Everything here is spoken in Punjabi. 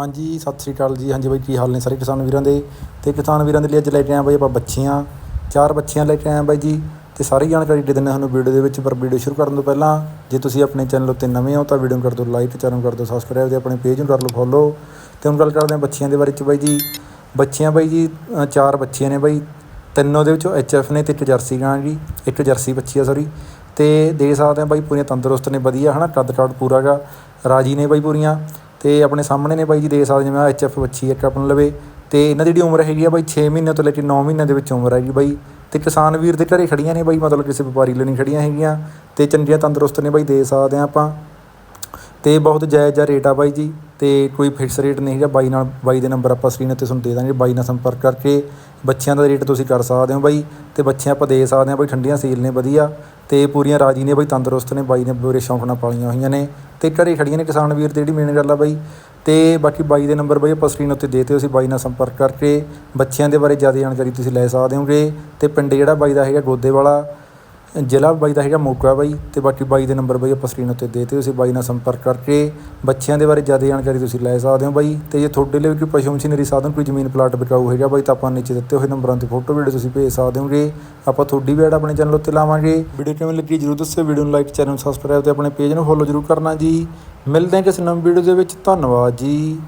ਹਾਂਜੀ, ਸਤਿ ਸ੍ਰੀ ਅਕਾਲ ਜੀ। ਹਾਂਜੀ ਬਾਈ, ਕੀ ਹਾਲ ਨੇ ਸਾਰੇ ਕਿਸਾਨ ਵੀਰਾਂ ਦੇ? ਤੇ ਕਿਸਾਨ ਵੀਰਾਂ ਦੇ ਲਈ ਅੱਜ ਲੈ ਕੇ ਆਇਆ ਬਾਈ ਆਪਾਂ ਬੱਚੀਆਂ। ਚਾਰ ਬੱਚੀਆਂ ਲੈ ਕੇ ਆਏ ਬਾਈ ਜੀ। ਤੇ ਸਾਰੀ ਜਾਣਕਾਰੀ ਦੇ ਦਿੰਦੇ ਤੁਹਾਨੂੰ ਵੀਡੀਓ ਦੇ ਵਿੱਚ, ਪਰ ਵੀਡੀਓ ਸ਼ੁਰੂ ਕਰਨ ਤੋਂ ਪਹਿਲਾਂ ਜੇ ਤੁਸੀਂ ਆਪਣੇ ਚੈਨਲ ਉੱਤੇ ਨਵੇਂ ਹੋ ਤਾਂ ਵੀਡੀਓ ਨੂੰ ਕਰ ਦਿਓ ਲਾਈਕ, ਚੈਨਲ ਨੂੰ ਕਰ ਦਿਓ ਸਬਸਕ੍ਰਾਈਬ ਤੇ ਆਪਣੇ ਪੇਜ ਨੂੰ ਕਰ ਲਓ ਫੋਲੋ ਤੇ ਹੁਣ ਗੱਲ ਕਰਦੇ ਹਾਂ ਬੱਚੀਆਂ ਦੇ ਬਾਰੇ ਚ ਬਾਈ ਜੀ। ਬੱਚੀਆਂ ਬਾਈ ਜੀ ਚਾਰ ਬੱਚੀਆਂ ਨੇ ਬਾਈ। ਤਿੰਨੋਂ ਦੇ ਵਿੱਚੋਂ ਐਫ ਨੇ ਤੇ ਇੱਕ ਜਰਸੀ ਗਾਂ ਜੀ, ਇੱਕ ਜਰਸੀ ਬੱਚੀ ਆ ਸੌਰੀ ਤੇ ਦੇ ਸਕਦੇ ਆ ਬਾਈ ਪੂਰੀਆਂ ਤੰਦਰੁਸਤ ਨੇ, ਵਧੀਆ ਹਨਾ ਕੱਦ ਕਾਠ ਪੂਰਾ ਗਾ। ਰਾਜੀ ਨੇ ਬਾਈ ਪੂਰੀਆਂ। ਤੇ ਆਪਣੇ ਸਾਹਮਣੇ ਨੇ ਬਾਈ ਜੀ ਦੇ ਸਕਦੇ ਜਿਵੇਂ ਐਫ ਵੱਛੀ ਇੱਕ ਆਪਣ ਲਵੇ ਤੇ ਇਹਨਾਂ ਦੀ ਜਿਹੜੀ ਉਮਰ ਹੈਗੀ ਆ ਬਾਈ 6 ਮਹੀਨੇ ਤੋਂ ਲੈ ਕੇ 9 ਮਹੀਨੇ ਦੇ ਵਿੱਚ ਉਮਰ ਹੈਗੀ ਬਾਈ। ਤੇ ਕਿਸਾਨ ਵੀਰ ਦੇ ਘਰੇ ਖੜੀਆਂ ਨੇ ਬਾਈ, ਮਤਲਬ ਕਿਸੇ ਵਪਾਰੀ ਲਈ ਨਹੀਂ ਖੜੀਆਂ ਹੈਗੀਆਂ। ਤੇ ਚੰਗੀਆਂ ਤੰਦਰੁਸਤ ਨੇ ਬਾਈ ਦੇ ਸਕਦੇ ਆ ਆਪਾਂ। ਤੇ ਬਹੁਤ ਜਾਇਜ਼ ਜਿਹਾ ਰੇਟ ਆ ਬਾਈ ਜੀ। ਤੇ ਕੋਈ ਫਿਕਸ ਰੇਟ ਨਹੀਂ ਹੈਗਾ। ਬਾਈ ਨਾਲ, ਬਾਈ ਦੇ ਨੰਬਰ ਆਪਾਂ ਸਕਰੀਨ ਉੱਤੇ ਤੁਹਾਨੂੰ ਦੇ ਦਾਂਗੇ। ਬਾਈ ਨਾਲ ਸੰਪਰਕ ਕਰਕੇ ਬੱਚਿਆਂ ਦਾ ਰੇਟ ਤੁਸੀਂ ਕਰ ਸਕਦੇ ਹੋ ਬਾਈ ਅਤੇ ਬੱਚਿਆਂ ਆਪਾਂ ਦੇ ਸਕਦੇ ਹਾਂ ਬਾਈ ਠੰਡੀਆਂ ਸੀਲ ਨੇ ਵਧੀਆ ਅਤੇ ਪੂਰੀਆਂ ਰਾਜੀ ਨੇ ਬਾਈ ਤੰਦਰੁਸਤ ਨੇ ਬਾਈ ਨੇ ਪੂਰੇ ਸ਼ੌਂਕ ਨਾਲ ਪਾਲੀਆਂ ਹੋਈਆਂ ਨੇ ਅਤੇ ਘਰੇ ਖੜੀਆਂ ਨੇ ਕਿਸਾਨ ਵੀਰ ਤੇ ਜਿਹੜੀ ਮੇਨ ਗੱਲ ਆ ਬਾਈ ਤੇ ਬਾਕੀ ਬਾਈ ਦੇ ਨੰਬਰ ਬਾਈ ਆਪਾਂ ਸਕਰੀਨ ਉੱਤੇ ਦੇਤੇ ਤੁਸੀਂ ਬਾਈ ਨਾਲ ਸੰਪਰਕ ਕਰਕੇ ਬੱਚਿਆਂ ਦੇ ਬਾਰੇ ਜ਼ਿਆਦਾ ਜਾਣਕਾਰੀ ਤੁਸੀਂ ਲੈ ਸਕਦੇ ਹੋਗੇ ਤੇ ਪਿੰਡ ਜਿਹੜਾ ਬਾਈ ਦਾ ਹੈਗਾ ਗੋਦੇ ਵਾਲਾ ਜ਼ਿਲ੍ਹਾ ਬਾਈ ਦਾ ਹੈਗਾ ਮੋਗਾ ਬਾਈ ਅਤੇ ਬਾਕੀ ਬਾਈ ਦੇ ਨੰਬਰ ਬਾਈ ਆਪਾਂ ਸਕਰੀਨ ਉੱਤੇ ਦੇਤੇ ਤੁਸੀਂ ਬਾਈ ਨਾਲ ਸੰਪਰਕ ਕਰਕੇ ਬੱਚਿਆਂ ਦੇ ਬਾਰੇ ਜ਼ਿਆਦਾ ਜਾਣਕਾਰੀ ਤੁਸੀਂ ਲੈ ਸਕਦੇ ਹੋ ਬਾਈ। ਤੇ ਜੇ ਤੁਹਾਡੇ ਲਈ ਕੋਈ ਪਸ਼ੂ ਮਸ਼ੀਨਰੀ ਸਾਧਨ, ਕੋਈ ਜ਼ਮੀਨ ਪਲਾਟ ਵਿਕਾਊ ਹੈਗਾ ਬਾਈ, ਤਾਂ ਆਪਾਂ ਨੀਚੇ ਦਿੱਤੇ ਹੋਏ ਨੰਬਰਾਂ ਤੇ ਫੋਟੋ ਵੀਡੀਓ ਤੁਸੀਂ ਭੇਜ ਸਕਦੇ ਹੋਗੇ। ਆਪਾਂ ਤੁਹਾਡੀ ਵੀ ਐਡ ਆਪਣੇ ਚੈਨਲ ਉੱਤੇ ਲਾਵਾਂਗੇ। ਵੀਡੀਓ ਕਿਵੇਂ ਲੱਗੀ ਜਰੂਰ ਦੱਸਿਓ, ਵੀਡੀਓ ਨੂੰ ਲਾਈਕ ਚੈਨਲ ਨੂੰ ਸਬਸਕ੍ਰਾਈਬ ਤੇ ਆਪਣੇ ਪੇਜ ਨੂੰ ਫੋਲੋ ਜਰੂਰ ਕਰਨਾ ਜੀ। ਮਿਲਦੇ ਹਾਂ ਕਿਸੇ ਨਵੀਂ ਵੀਡੀਓ ਦੇ ਵਿੱਚ, ਧੰਨਵਾਦ ਜੀ।